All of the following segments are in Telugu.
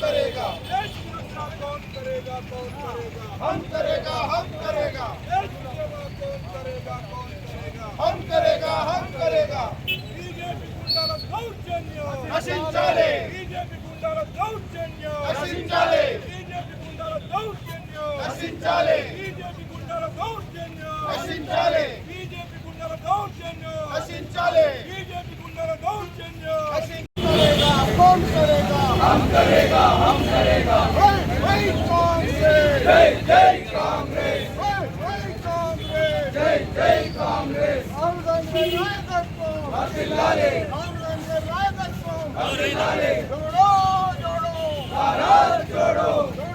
करेगा। देश की कौन करेगा कौन करेगा? हम करेगा हम करेगा। देश की सेवा कौन करेगा कौन करेगा? हम करेगा हम करेगा। बीजेपी गुंडा गुंडाला दौर्जन्य अशिंचाले बीजेपी गुंडाला दौर्जन्य अशिंचाले बीजेपी गुंडाला दौर्जन्य अशिंचाले बीजेपी गुंडा गुंडाला दौर्जन्य अशिंचाले बीजेपी गुंडाला दौर्जन्य हम करेगा हम करेगा जय जय कांग्रेस जय जय कांग्रेस जय जय कांग्रेस जय जय कांग्रेस राहुल गांधी नायकत्व हसिलाले राहुल गांधी नायकत्व हसिलाले जोड़ो जोड़ो भारत जोड़ो जोड़ो जोड़ो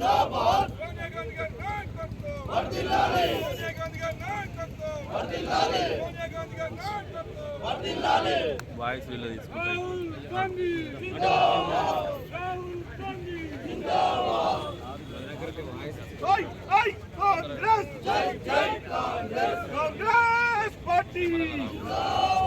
जिंदाबाद ವರ್ದಿಲ್ಲಾರೆ ವರ್ದಿಲ್ಲಾರೆ ವರ್ದಿಲ್ಲಾರೆ ವಾಯ್ಸ್ ಇಲ್ಲ ಇಸ್ಕೊಂಡ್ರೆ ಗಾಂಧಿ ಜಿಂದಾಬಾದ್ ಗಾಂಧಿ ಜಿಂದಾಬಾದ್ ಜೈ ಜೈ ಕಾಂಗ್ರೆಸ್ ಜೈ ಜೈ ಕಾಂಗ್ರೆಸ್ ಕಾಂಗ್ರೆಸ್ ಪಾರ್ಟಿ ಜಿಂದಾಬಾದ್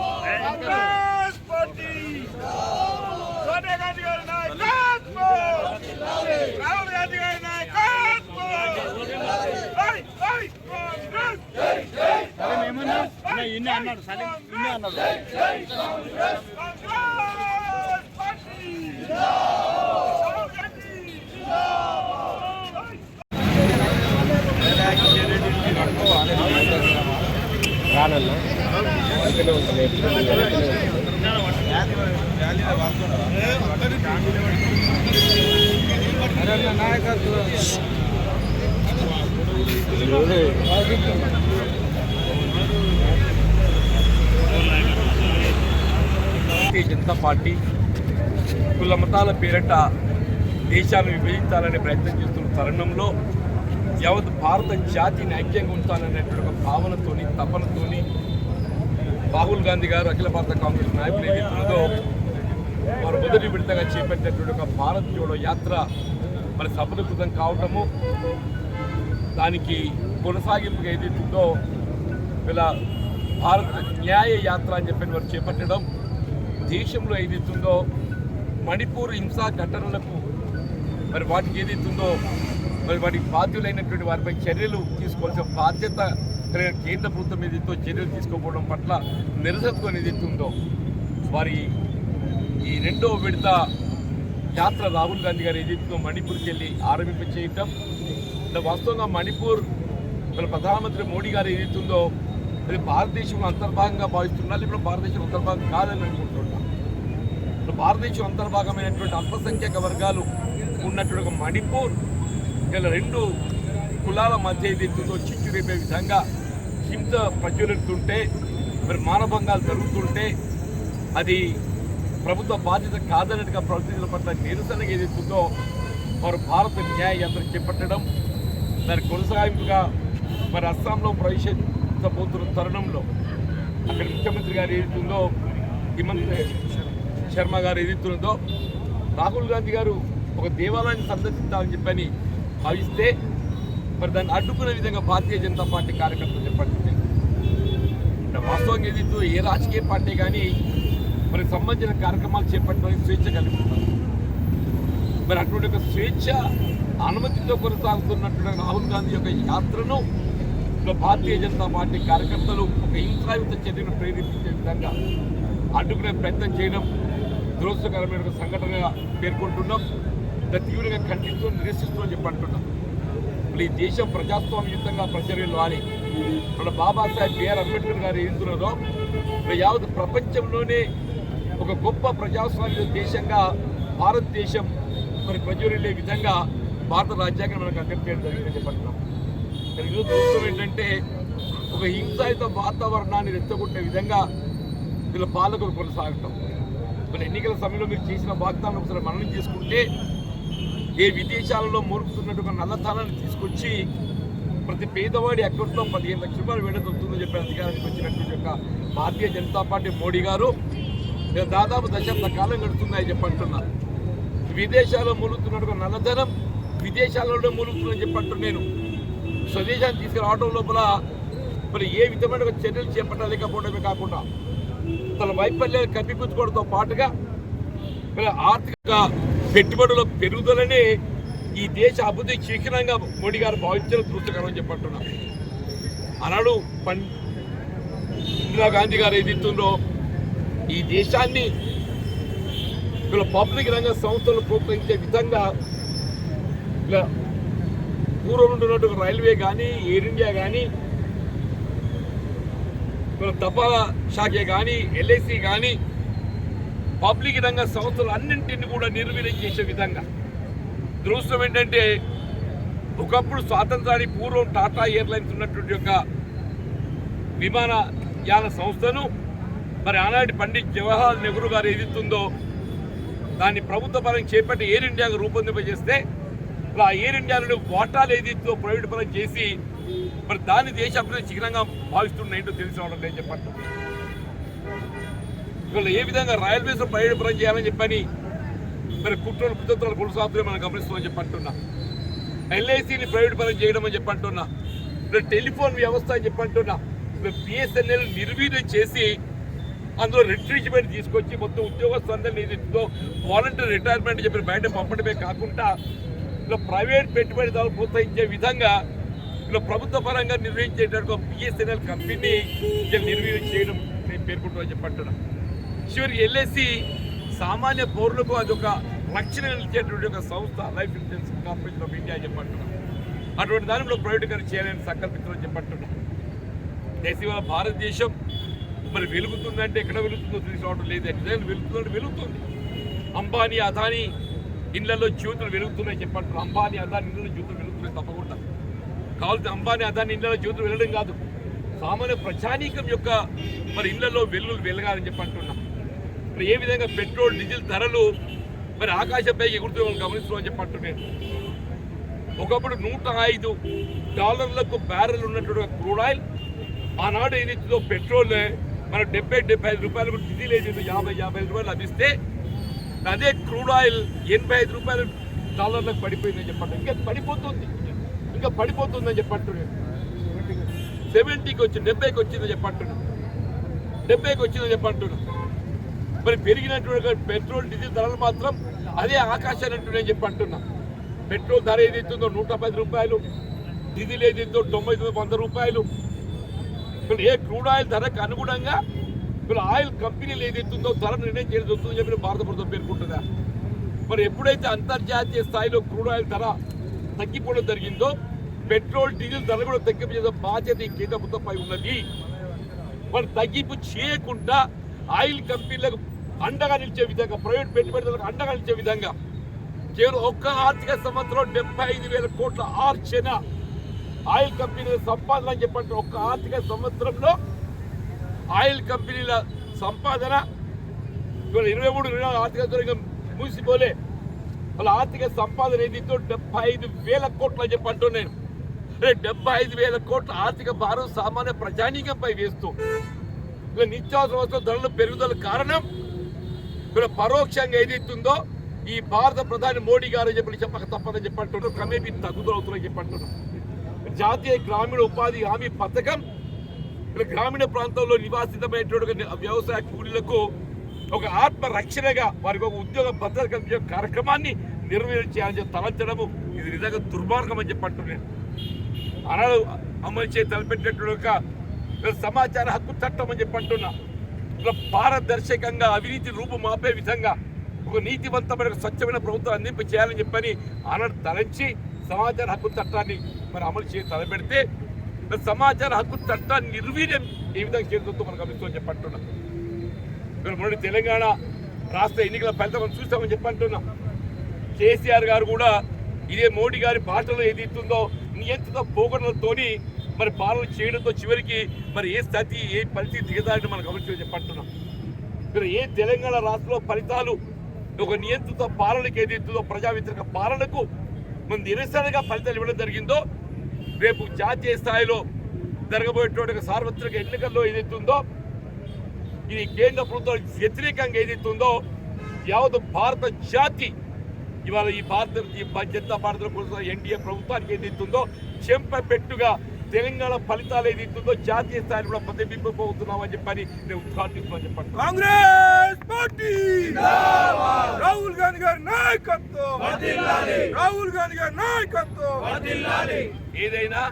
ఇన్ని అన్నాడు సలీం ఇన్ని అన్నాడు. కాంగ్రెస్ పార్టీ రాహుల్ గాంధీ జిందాబాద్ భారతీయ జనతా పార్టీ కుల మతాల పేరట దేశాన్ని విభజించాలనే ప్రయత్నం చేస్తున్న తరుణంలో యావత్ భారత జాతిని ఐక్యంగా ఉంచాలనేటువంటి ఒక భావనతోని తపనతోని రాహుల్ గాంధీ గారు అఖిల భారత కాంగ్రెస్ నాయకులు ఏదైతే వారు మొదటి విడతగా చేపట్టినటువంటి ఒక భారత్ జోడో యాత్ర మరి సఫలీకృతం కావటము దానికి కొనసాగింపుగా ఏదైతుందో ఇలా భారత న్యాయ యాత్ర అని చెప్పి వారు చేపట్టడం దేశంలో ఏదైతుందో మణిపూర్ హింసా ఘటనలకు మరి వాటికి ఏదైతుందో మరి వాటికి బాధ్యులైనటువంటి వారిపై చర్యలు తీసుకోవాల్సిన బాధ్యత కలిగిన కేంద్ర ప్రభుత్వం ఏదైతే చర్యలు తీసుకోకపోవడం పట్ల నిరసత్వం ఏదైతుందో వారి ఈ రెండో విడత యాత్ర రాహుల్ గాంధీ గారు ఏదైతుందో మణిపూర్కి వెళ్ళి ఆరంభింపచేయటం వాస్తవంగా మణిపూర్ మన ప్రధానమంత్రి మోడీ గారు ఏదైతుందో అది భారతదేశంలో అంతర్భాగంగా భావిస్తున్నారు. ఇప్పుడు భారతదేశం అంతర్భాగం కాదని అనుకుంటున్నారు. భారతదేశం అంతర్భాగమైనటువంటి అల్పసంఖ్యాక వర్గాలు ఉన్నటువంటి మణిపూర్ ఇలా రెండు కులాల మధ్య ఏదైతుందో చిచ్చు రేపే విధంగా హింస ప్రజ్వలిస్తుంటే మరి మానభంగాలు జరుగుతుంటే అది ప్రభుత్వ బాధ్యత కాదన్నట్టుగా ప్రవర్తించడం పట్ల నిరసనగా ఏదైతుందో వారు భారత న్యాయ యాత్ర చేపట్టడం దాని కొనసాగింపుగా మరి అస్సాంలో ప్రవేశించబోతున్న తరుణంలో అక్కడ ముఖ్యమంత్రి గారు ఏదైతుందో హిమంత్ శర్మ గారు ఏదైతుందో రాహుల్ గాంధీ గారు ఒక దేవాలయాన్ని సందర్శిస్తామని చెప్పని భావిస్తే మరి దాన్ని అడ్డుకునే విధంగా భారతీయ జనతా పార్టీ కార్యకర్తలు చెప్పండి. వాస్తవంగా ఏదైతే ఏ రాజకీయ పార్టీ కానీ మరి సంబంధించిన కార్యక్రమాలు చేపట్టడానికి స్వేచ్ఛ కలుగుతున్నారు మరి అటువంటి ఒక స్వేచ్ఛ అనుమతితో కొనసాగుతున్నటువంటి రాహుల్ గాంధీ యొక్క యాత్రను భారతీయ జనతా పార్టీ కార్యకర్తలు ఒక హింసాయుత చర్యను ప్రేరేపించే విధంగా అడ్డుకునే ప్రయత్నం చేయడం దురదృష్టకరమైన ఒక సంఘటనగా పేర్కొంటున్నాం. దాన్ని తీవ్రంగా ఖండిస్తూ నిరసిస్తూ అని చెప్పి అంటున్నాం. ఇప్పుడు ఈ దేశం ప్రజాస్వామ్యయుతంగా ప్రచర్యలు అని మన బాబాసాహెబ్ బిఆర్ అంబేద్కర్ గారు ఏంటున్నారో యావత్ ప్రపంచంలోనే ఒక గొప్ప ప్రజాస్వామ్య దేశంగా భారతదేశం మరి ప్రజ్వరిల్లే విధంగా భారత రాజ్యాంగం మనకు అందించడం జరిగిందని చెప్పంటున్నాం కానీ ఈరోజు చూస్తాం ఏంటంటే ఒక హింసాయుత వాతావరణాన్ని రెచ్చగొట్టే విధంగా వీళ్ళ పాలకులు కొనసాగటం. మరి ఎన్నికల సమయంలో మీరు చేసిన వాగ్దానం ఒకసారి మననం చేసుకుంటే ఏ విదేశాలలో మూలుగుతున్నటువంటి నల్లధనాన్ని తీసుకొచ్చి ప్రతి పేదవాడి అకౌంట్లో పదిహేను లక్షల రూపాయలు వేడదొస్తుందని చెప్పి అధికారానికి వచ్చినటువంటి యొక్క భారతీయ జనతా పార్టీ మోడీ గారు దాదాపు దశాబ్ద కాలం గడుతున్నాయని చెప్పంటున్నారు విదేశాల్లో మూలుగుతున్నటువంటి నల్లధనం విదేశాలలో మూలుగుతుందని చెప్పంటు నేను. స్వదేశాన్ని తీసుకురావడం లోపల మరి ఏ విధమైన చర్యలు చర్యలు చేపట్టలేకపోవడమే కాకుండా తన వైఫల్యాన్ని కప్పిపుచ్చుకోవడంతో పాటుగా ఆర్థిక పెట్టుబడుల పెరుగుదలనే ఈ దేశ అభివృద్ధి శిఖరంగా మోడీ గారు భావించడం దృష్టకరం చెప్పంటున్నారు ఆనాడు పం ఇందిరాగాంధీ గారు ఏదిస్తుందో ఈ దేశాన్ని ఇలా పబ్లిక్ రంగ సంస్థలు ప్రోత్సహించే విధంగా ఇలా పూర్వం ఉంటున్నట్టు రైల్వే కానీ ఎయిర్ ఇండియా కానీ మన తపాలా శాఖే కానీ ఎల్ఐసి కానీ పబ్లిక్ రంగ సంస్థలు అన్నింటిని కూడా నిర్వీర్యం చేసే విధంగా. దురదృష్టం ఏంటంటే ఒకప్పుడు స్వాతంత్రానికి పూర్వం టాటా ఎయిర్లైన్స్ ఉన్నటువంటి యొక్క విమానయాన సంస్థను మరి ఆనాటి పండిత్ జవహర్లాల్ నెహ్రూ గారు ఏదిస్తుందో దాన్ని ప్రభుత్వ పరంగా చేపట్టి ఎయిర్ ఇండియాగా రూపొందింపజేస్తే ఇలా ఎయిర్ ఇండియాలో వాటాలు ఏదైతుందో ప్రైవేట్ పరం చేసి మరి దాన్ని దేశ అభివృద్ధి చిహ్నంగా భావిస్తున్న ఏంటో తెలిసి రావడం లేదు చెప్పండి ఇవాళ ఏ విధంగా రైల్వేస్ ప్రైవేట్ పని చేయాలని చెప్పని మరి కుట్రలు కుతంత్రాలు కొనసాగుతున్నాయి మనం గమనిస్తామని చెప్పంటున్నా. ఎల్ఐసిని ప్రైవేట్ పరం చేయడం అని చెప్పంటున్నా. మరి టెలిఫోన్ వ్యవస్థ అని చెప్పంటున్నా. మరి బిఎస్ఎన్ఎల్ నిర్వీర్యం చేసి అందులో రిట్రీచ్మెంట్ తీసుకొచ్చి మొత్తం ఉద్యోగస్తులందరినీ ఏదైతుందో వాలంటీర్ రిటైర్మెంట్ చెప్పి బయట పంపడమే కాకుండా ఇలా ప్రైవేట్ పెట్టుబడిదారులు ప్రోత్సహించే విధంగా ఇలా ప్రభుత్వ పరంగా నిర్వహించేటట్టు బిఎస్ఎన్ఎల్ కంపెనీ ఇలా నిర్వీర్యం చేయడం నేను పేర్కొంటున్నా చెప్పట్టడం చివరికి ఎల్ఐసి సామాన్య పౌరులకు ఒక రక్షణ ఇచ్చేటువంటి ఒక సంస్థ life insurance corporation of India చెప్పంటున్నా అటువంటి దాన్ని కూడా ప్రైవేటీకరణ చేయాలని సంకల్పించడం చెప్పంటున్నా దేశీయ భారతదేశం మరి వెలుగుతుందంటే ఎక్కడ వెలుగుతుందో తెలిసి రావడం లేదు. నిజంగా వెలుగుతుందంటే వెలుగుతుంది. అంబానీ అదానీ ఇళ్ళలో జ్యూతులు వెలుగుతున్నాయి చెప్పంటారు అంబానీ అదానీ ఇళ్ళలో జ్యూతులు వెలుగుతున్నాయి తప్పకుండా. కావాల్సిన అంబానీ అదాని ఇళ్ళలో జ్యోతులు వెళ్ళడం కాదు. సామాన్య ప్రజానీకం యొక్క మరి ఇళ్ళలో వెల్లులు వెలగాలని చెప్పి అంటున్నాం. మరి ఏ విధంగా పెట్రోల్ డీజిల్ ధరలు మరి ఆకాశంపై ఎగురుతూ వాళ్ళు గమనిస్తున్నామని చెప్పి అంటున్నాను ఒకప్పుడు నూట ఐదు డాలర్లకు బ్యారెల్ ఉన్నటువంటి క్రూడ్ ఆయిల్ ఆనాడు ఏదైతుందో పెట్రోల్ మన డెబ్బై డెబ్బై ఐదు రూపాయలకు డీజిల్ ఏదైతే యాభై యాభై ఐదు రూపాయలు లభిస్తే అదే క్రూడ్ ఆయిల్ ఎనభై ఐదు రూపాయలు డాలర్లకు పడిపోయిందని చెప్పండి ఇంకా పడిపోతుంది. ఇంకా పడిపోతుందని చెప్పంటున్నాను సెవెంటీకి వచ్చి డెబ్బైకి వచ్చిందని చెప్పంటున్నాను డెబ్బైకి వచ్చిందని చెప్పంటున్నాను మరి పెరిగినటువంటి పెట్రోల్ డీజిల్ ధరలు మాత్రం అదే ఆకాశాన్ని అంటున్నాయని చెప్పి అంటున్నా పెట్రోల్ ధర ఏదైతుందో నూట పది రూపాయలు డీజిల్ ఏదైతుందో తొంభై తొమ్మిది వంద రూపాయలు. ఇప్పుడు ఏ క్రూడ్ ఆయిల్ ధరకు అనుగుణంగా ఇప్పుడు ఆయిల్ కంపెనీలు ఏదైతుందో ధర నిర్ణయం చేయడం జరుగుతుందని చెప్పి భారత ప్రభుత్వం పేర్కొంటుందా? మరి ఎప్పుడైతే అంతర్జాతీయ స్థాయిలో క్రూడ్ ఆయిల్ ధర తగ్గిపోవడం జరిగిందో పెట్రోల్ డీజిల్ ధర కూడా తగ్గించే బాధ్యత ఈ కేంద్ర ప్రభుత్వంపై ఉన్నది. మరి తగ్గింపు చేయకుండా ఆయిల్ కంపెనీలకు అండగా నిలిచే విధంగా ప్రైవేట్ పెట్టుబడిదారులకు అండగా నిలిచే విధంగా కేవలం ఒక్క ఆర్థిక సంవత్సరం డెబ్బై ఐదు వేల కోట్ల ఆర్చన ఆయిల్ కంపెనీల సంపాదన అని చెప్పంటే ఒక్క ఆర్థిక సంవత్సరంలో ఆయిల్ కంపెనీల సంపాదన ఇరవై మూడు ఇరవై ఆర్థిక సంవత్సరం మూసిపోలే. వాళ్ళ ఆర్థిక సంపాదన ఏదైతే డెబ్బై ఐదు వేల కోట్లు అని చెప్పి అంటున్నాను. డెబ్బై ఐదు వేల కోట్ల ఆర్థిక భారం సామాన్య ప్రజానీకంపై వేస్తూ. ఇలా నిత్యావసర వస్తువుల ధరల పెరుగుదల కారణం ఇక్కడ పరోక్షంగా ఏదైతుందో ఈ భారత ప్రధాని మోడీ గారు చెప్పి చెప్పక తప్పదని చెప్పంటున్నారు క్రమేపీ తగ్గుదలవుతుందని చెప్పంటున్నారు జాతీయ గ్రామీణ ఉపాధి హామీ పథకం ఇక్కడ గ్రామీణ ప్రాంతంలో నివాసితమైనటువంటి వ్యవసాయ కూలీలకు ఒక ఆత్మ రక్షణగా వారికి ఒక ఉద్యోగ భద్రత కలిగే కార్యక్రమాన్ని నిర్వహించాలని చెప్పి తలంచడము ఇది నిజంగా దుర్మార్గం అని చెప్పంటున్నాను అనాడు అమలు చేసి తలపెట్టినటువంటి ఒక సమాచార హక్కు చట్టం అని చెప్పంటున్నా ఇలా పారదర్శకంగా అవినీతి రూపుమాపే విధంగా ఒక నీతివంతమైన స్వచ్ఛమైన ప్రభుత్వం అందింప చేయాలని చెప్పని ఆనాడు తలంచి సమాచార హక్కు చట్టాన్ని మరి అమలు చేసి తలపెడితే సమాచార హక్కు చట్టాన్ని నిర్వీర్యం ఏ విధంగా చేస్తుందో మనకు గమనిస్తామని చెప్పంటున్నా మరి తెలంగాణ రాష్ట్ర ఎన్నికల ఫలితం మనం చూస్తామని చెప్పంటున్నాం. కేసీఆర్ గారు కూడా ఇదే మోడీ గారి భాషలో ఏది ఇస్తుందో నియంత్రిత పోగొడలతోని మరి పాలన చేయడంతో చివరికి మరి ఏ స్థితి ఏ పరిస్థితి దిగదారిని మనం గమనించమని చెప్పంటున్నాం. మీరు ఏ తెలంగాణ రాష్ట్రంలో ఫలితాలు ఒక నియంత్రిత పాలనకు ఏది ఇస్తుందో ప్రజా వ్యతిరేక పాలనకు మన నిరసనగా ఫలితాలు ఇవ్వడం జరిగిందో రేపు జాతీయ స్థాయిలో జరగబోయేటువంటి సార్వత్రిక ఎన్నికల్లో ఏదైతుందో ఇది కేంద్ర ప్రభుత్వం వ్యతిరేకంగా ఏదైతుందో యావత్ భారత జాతి ఇవాళ ఈ భారత ఈ జనతా భారత కోసం ఎన్డీఏ ప్రభుత్వానికి ఏదైతుందో చెంప పెట్టుగా తెలంగాణ ఫలితాలు ఏదైతుందో జాతీయ స్థాయిలో కూడా ప్రతిబింబపోతున్నామని చెప్పని నేను ఉద్ఘాటిస్తున్నాను చెప్పండి కాంగ్రెస్ పార్టీ రాహుల్ గాంధీ గారి నాయకత్వం రాహుల్ గాంధీ గారి నాయకత్వం ఏదైనా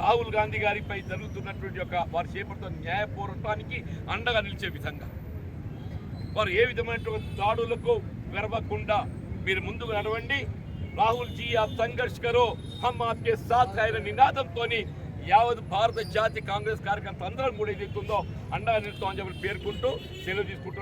రాహుల్ గాంధీ గారిపై జరుగుతున్నటువంటి యొక్క వారు చేపడుతున్న న్యాయ పోరాటానికి అండగా నిలిచే విధంగా. వారు ఏ విధమైన దాడులకు వెరవకుండా మీరు ముందుకు నడవండి. రాహుల్ జీ ఆ సంఘర్ష్ కరో హమ్ ఆప్కే సాత్ అయిన నినాదంతో యావత్ భారత జాతి కాంగ్రెస్ కార్యకర్త అందరం కూడా ఏదైతుందో అండగా నిలుస్తామని చెప్పి పేర్కొంటూ సెలవు తీసుకుంటూ